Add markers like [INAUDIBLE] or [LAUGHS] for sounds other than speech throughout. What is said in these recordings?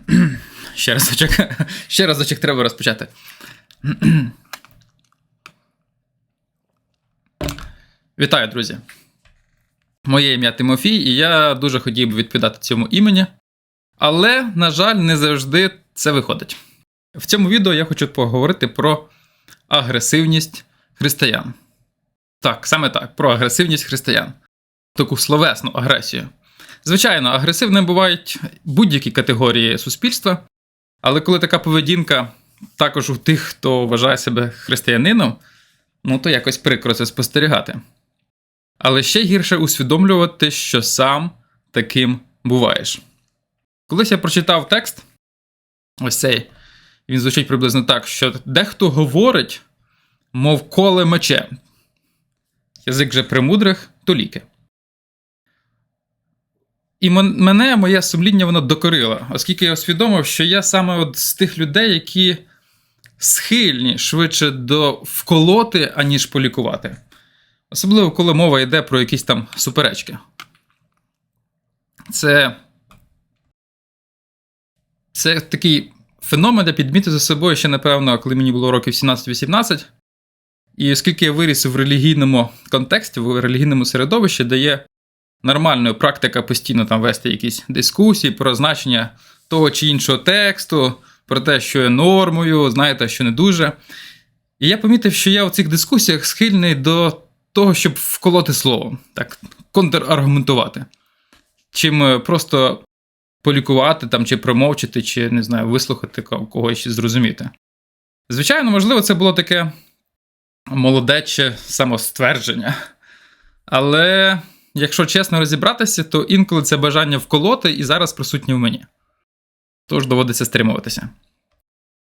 [CLEARS THROAT] Ще разочок. [CLEARS THROAT] Ще разочок треба розпочати. [CLEARS THROAT] Вітаю, друзі. Моє ім'я Тимофій, і я дуже хотів би відповідати цьому імені. Але, на жаль, не завжди це виходить. В цьому відео я хочу поговорити про агресивність християн. Так, саме так, про агресивність християн. Таку словесну агресію. Звичайно, агресивними бувають будь-які категорії суспільства, але коли така поведінка також у тих, хто вважає себе християнином, ну то якось прикро це спостерігати. Але ще гірше усвідомлювати, що сам таким буваєш. Колись я прочитав текст, ось цей, він звучить приблизно так, що дехто говорить, мов коле мече. Язик же премудрих то ліки. І мене моє сумління воно докорило, оскільки я усвідомив, що я саме от з тих людей, які схильні швидше до вколоти, аніж полікувати. Особливо, коли мова йде про якісь там суперечки. Це це такий феномен, я підмітив за собою ще, напевно, коли мені було років 17-18. І оскільки я виріс в релігійному контексті, в релігійному середовищі, де є нормальною практика постійно там вести якісь дискусії про значення того чи іншого тексту, про те, що є нормою, знаєте, що не дуже. І я помітив, що я в цих дискусіях схильний до того, щоб вколоти слово, так, контраргументувати. Чим е, просто полікувати там, чи промовчити, чи не знаю, вислухати когось зрозуміти. Звичайно, можливо, це було таке молодече самоствердження. Але якщо чесно розібратися, то інколи це бажання вколоти і зараз присутнє в мені. Тож доводиться стримуватися.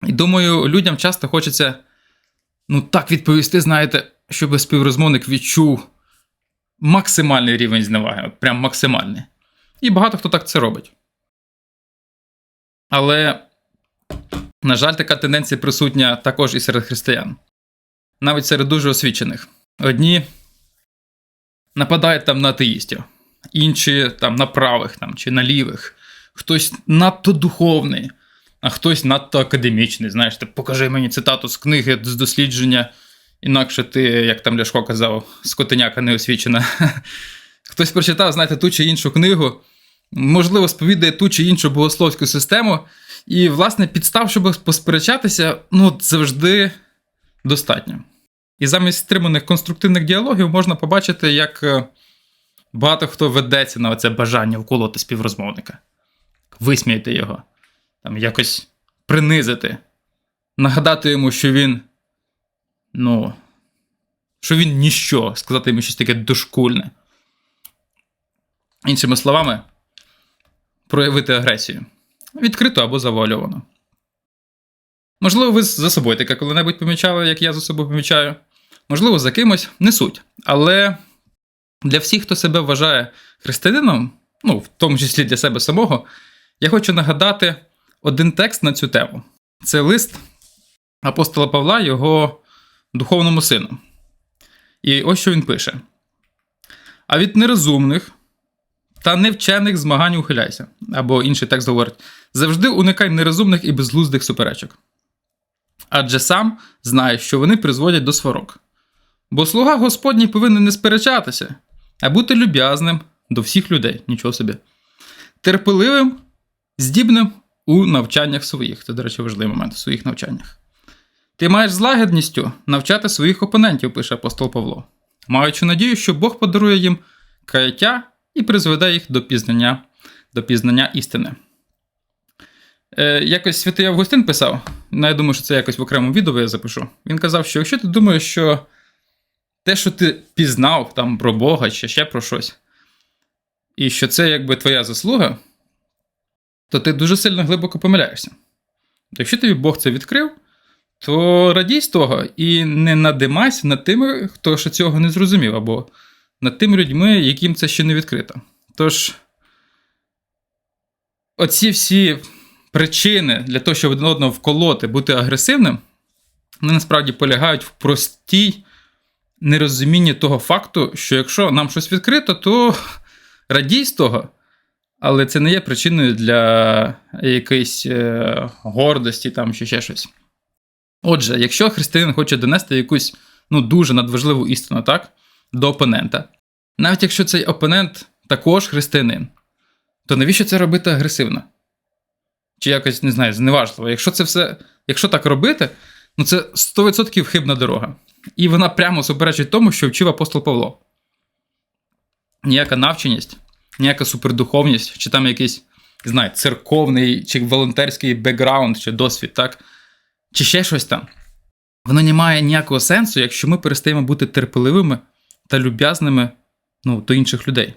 І думаю, людям часто хочеться ну так відповісти, знаєте, щоб співрозмовник відчув максимальний рівень зневаги, от прям максимальний. І багато хто так це робить. Але, на жаль, така тенденція присутня також і серед християн. Навіть серед дуже освічених. Одні нападають там на атеїстів, інші там на правих там, чи на лівих, хтось надто духовний, а хтось надто академічний. Знаєш, ти покажи мені цитату з книги з дослідження, інакше ти, як там Ляшко казав, скотиняка неосвічена. [LAUGHS] Хтось прочитав, знаєте, ту чи іншу книгу, можливо, сповідає ту чи іншу богословську систему. І, власне, підстав, щоб посперечатися, ну, завжди достатньо. І замість стриманих конструктивних діалогів можна побачити, як е, багато хто ведеться на це бажання вколоти співрозмовника, висміяти його, там якось принизити, нагадати йому, що він, ну, що він ніщо, сказати йому щось таке дошкульне. Іншими словами, проявити агресію. Відкрито або завуальовано. Можливо, ви за собою таке коли-небудь помічали, як я за собою помічаю. Можливо, за кимось не суть. Але для всіх, хто себе вважає християнином, ну, в тому числі для себе самого, я хочу нагадати один текст на цю тему. Це лист апостола Павла, його духовному сину. І ось що він пише: А від нерозумних та невчених змагань ухиляйся. Або інший текст говорить: завжди уникай нерозумних і безглуздих суперечок. Адже сам знаєш, що вони призводять до сварок. Бо слуга Господній повинен не сперечатися, а бути люб'язним до всіх людей, нічого собі, терпеливим, здібним у навчаннях своїх. Це, до речі, важливий момент у своїх навчаннях. Ти маєш з лагідністю навчати своїх опонентів, пише апостол Павло, маючи надію, що Бог подарує їм каяття і призведе їх до пізнання, до пізнання істини. Е, Якось святий Августин писав, ну, я думаю, що це якось в окремому відео я запишу. Він казав, що якщо ти думаєш, що те, що ти пізнав там про Бога чи ще про щось, і що це якби твоя заслуга, то ти дуже сильно глибоко помиляєшся. Якщо тобі Бог це відкрив, то радій з того і не надимайся над тими, хто ще цього не зрозумів, або над тими людьми, яким це ще не відкрито. Тож, оці всі причини для того, щоб один одного вколоти, бути агресивним, вони насправді полягають в простій нерозумінні того факту, що якщо нам щось відкрито, то радій з того, Але це не є причиною для якоїсь е, гордості там чи ще щось. Отже, якщо християнин хоче донести якусь ну, дуже надважливу істину, так, до опонента, навіть якщо цей опонент також християнин, то навіщо це робити агресивно? Чи якось, не знаю, зневажливо. Якщо це все, якщо так робити, ну це 100% хибна дорога. І вона прямо суперечить тому, що вчив апостол Павло. Ніяка навченість, ніяка супердуховність, чи там якийсь, не знаю, церковний чи волонтерський бекграунд, чи досвід, так? Чи ще щось там. Воно не має ніякого сенсу, якщо ми перестаємо бути терпеливими та люб'язними ну, до інших людей.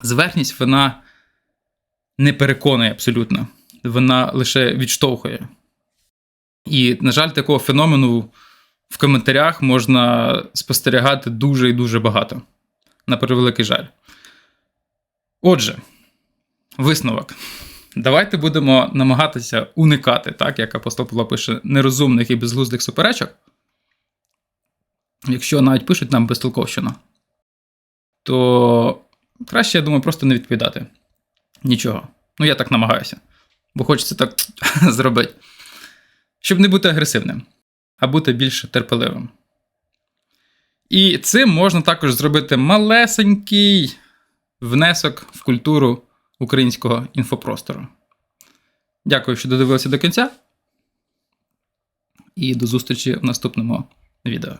Зверхність вона не переконує абсолютно, вона лише відштовхує. І, на жаль, такого феномену в коментарях можна спостерігати дуже і дуже багато. На превеликий жаль. Отже, висновок. Давайте будемо намагатися уникати, так, як апостол Павло пише, нерозумних і безглуздих суперечок. Якщо навіть пишуть нам безтолковщину, то краще, я думаю, просто не відповідати. Нічого. Ну, я так намагаюся. Бо хочеться так [LAUGHS] зробити. Щоб не бути агресивним, а бути більш терпеливим. І цим можна також зробити малесенький внесок в культуру українського інфопростору. Дякую, що додивилися до кінця. І до зустрічі в наступному відео.